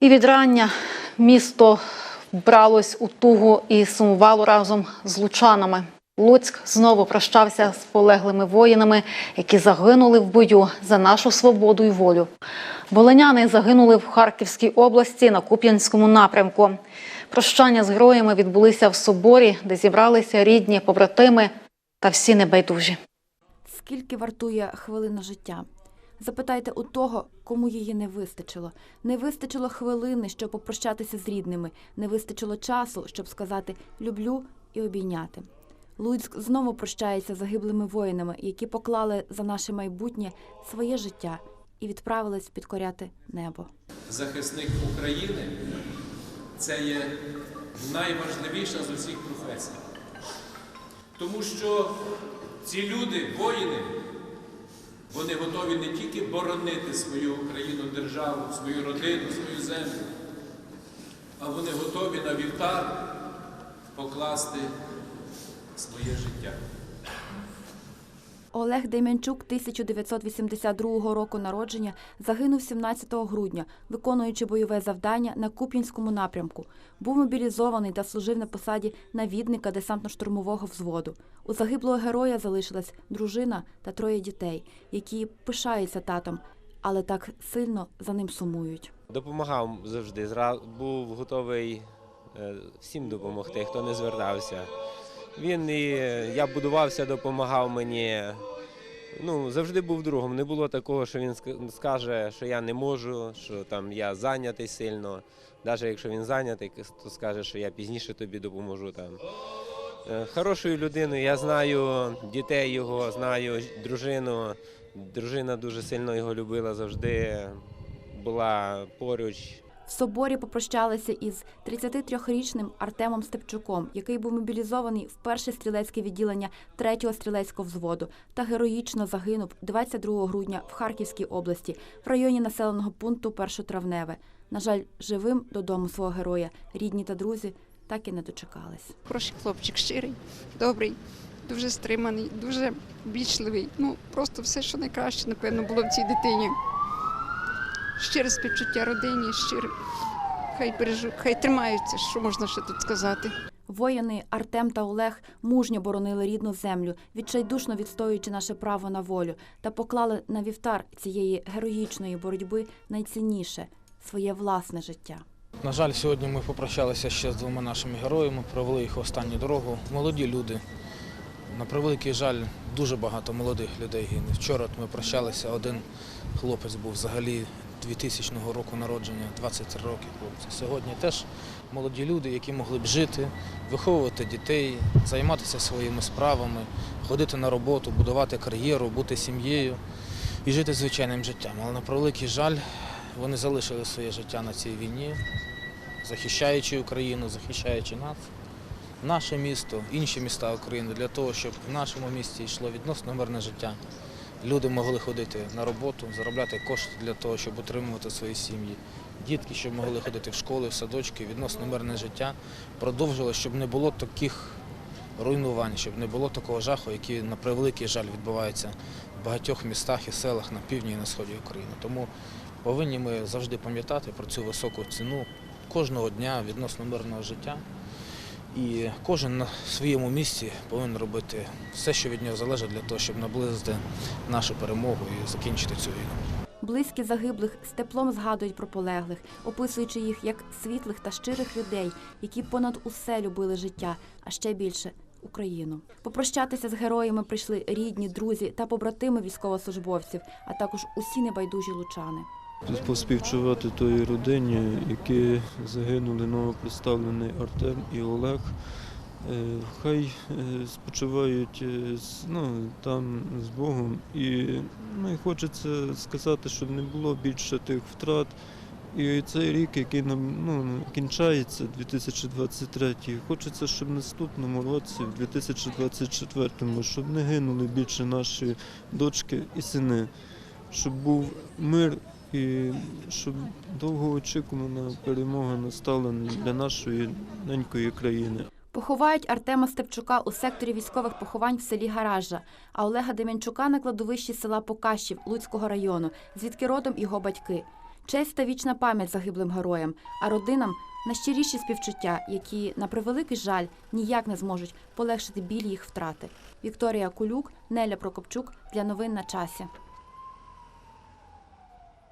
І відрання місто вбралось у тугу і сумувало разом з лучанами. Луцьк знову прощався з полеглими воїнами, які загинули в бою за нашу свободу і волю. Волиняни загинули в Харківській області на Куп'янському напрямку. Прощання з героями відбулися в соборі, де зібралися рідні, побратими та всі небайдужі. Скільки вартує хвилина життя? Запитайте у того, кому її не вистачило. Не вистачило хвилини, щоб попрощатися з рідними, не вистачило часу, щоб сказати люблю і обійняти. Луцьк знову прощається загиблими воїнами, які поклали за наше майбутнє своє життя і відправились підкоряти небо. захисник України це є найважливіша з усіх професій. Тому що ці люди, воїни, вони готові не тільки боронити свою Україну, державу, свою родину, свою землю, а вони готові на вівтар покласти своє життя. Олег Дем'янчук 1982 року народження загинув 17 грудня, виконуючи бойове завдання на Куп'янському напрямку. Був мобілізований та служив на посаді навідника десантно-штурмового взводу. У загиблого героя залишилась дружина та троє дітей, які пишаються татом, але так сильно за ним сумують. Допомагав завжди. Був готовий е, всім допомогти, хто не звертався. Він і е, я будувався, допомагав мені. Ну, завжди був другом. Не було такого, що він скаже, що я не можу, що там я зайнятий сильно. Навіть якщо він зайнятий, то скаже, що я пізніше тобі допоможу там. Е, Хорошою людиною, я знаю дітей його, знаю дружину. Дружина дуже сильно його любила завжди, була поруч. В соборі попрощалися із 33-річним Артемом Степчуком, який був мобілізований в перше стрілецьке відділення 3-го стрілецького взводу та героїчно загинув 22 грудня в Харківській області в районі населеного пункту Першотравневе. На жаль, живим додому свого героя рідні та друзі так і не дочекались. Хороший хлопчик, щирий, добрий, дуже стриманий, дуже вічливий. Ну, просто все, що найкраще, напевно, було в цій дитині. Щире співчуття родині, щире. Хай бережуть, хай тримаються, що можна ще тут сказати. Воїни Артем та Олег мужньо боронили рідну землю, відчайдушно відстоюючи наше право на волю, та поклали на вівтар цієї героїчної боротьби найцінніше своє власне життя. На жаль, сьогодні ми попрощалися ще з двома нашими героями, провели їх в останню дорогу. Молоді люди. На превеликий жаль, дуже багато молодих людей гине. Вчора ми прощалися, один хлопець був взагалі 2000 року народження, 23 роки хлопці. Сьогодні теж молоді люди, які могли б жити, виховувати дітей, займатися своїми справами, ходити на роботу, будувати кар'єру, бути сім'єю і жити звичайним життям. Але на превеликий жаль, вони залишили своє життя на цій війні, захищаючи Україну, захищаючи нас, наше місто, інші міста України для того, щоб в нашому місті йшло відносно мирне життя. Люди могли ходити на роботу, заробляти кошти для того, щоб утримувати свої сім'ї. Дітки, щоб могли ходити в школи, в садочки, відносно мирне життя продовжило, щоб не було таких руйнувань, щоб не було такого жаху, який на превеликий жаль відбувається в багатьох містах і селах на півдні і на сході України. Тому повинні ми завжди пам'ятати про цю високу ціну кожного дня відносно мирного життя. І кожен на своєму місці повинен робити все, що від нього залежить, для того, щоб наблизити нашу перемогу і закінчити цю війну. Близькі загиблих з теплом згадують про полеглих, описуючи їх як світлих та щирих людей, які понад усе любили життя, а ще більше Україну. Попрощатися з героями прийшли рідні, друзі та побратими військовослужбовців, а також усі небайдужі лучани. Поспівчувати той родині, які загинули новоприставлений Артем і Олег. Е, Хай е, спочивають е, ну, там з Богом. І ну, хочеться сказати, щоб не було більше тих втрат. І цей рік, який ну, кінчається, 2023, хочеться, щоб в наступному році, в 2024, щоб не гинули більше наші дочки і сини, щоб був мир і щоб довгоочікувана перемога настала для нашої ненької країни. Поховають Артема Степчука у секторі військових поховань в селі Гаража, а Олега Дем'янчука на кладовищі села Покащів Луцького району, звідки родом його батьки. Честь та вічна пам'ять загиблим героям, а родинам найщиріші співчуття, які, на превеликий жаль, ніяк не зможуть полегшити біль їх втрати. Вікторія Кулюк, Неля Прокопчук для новин на часі.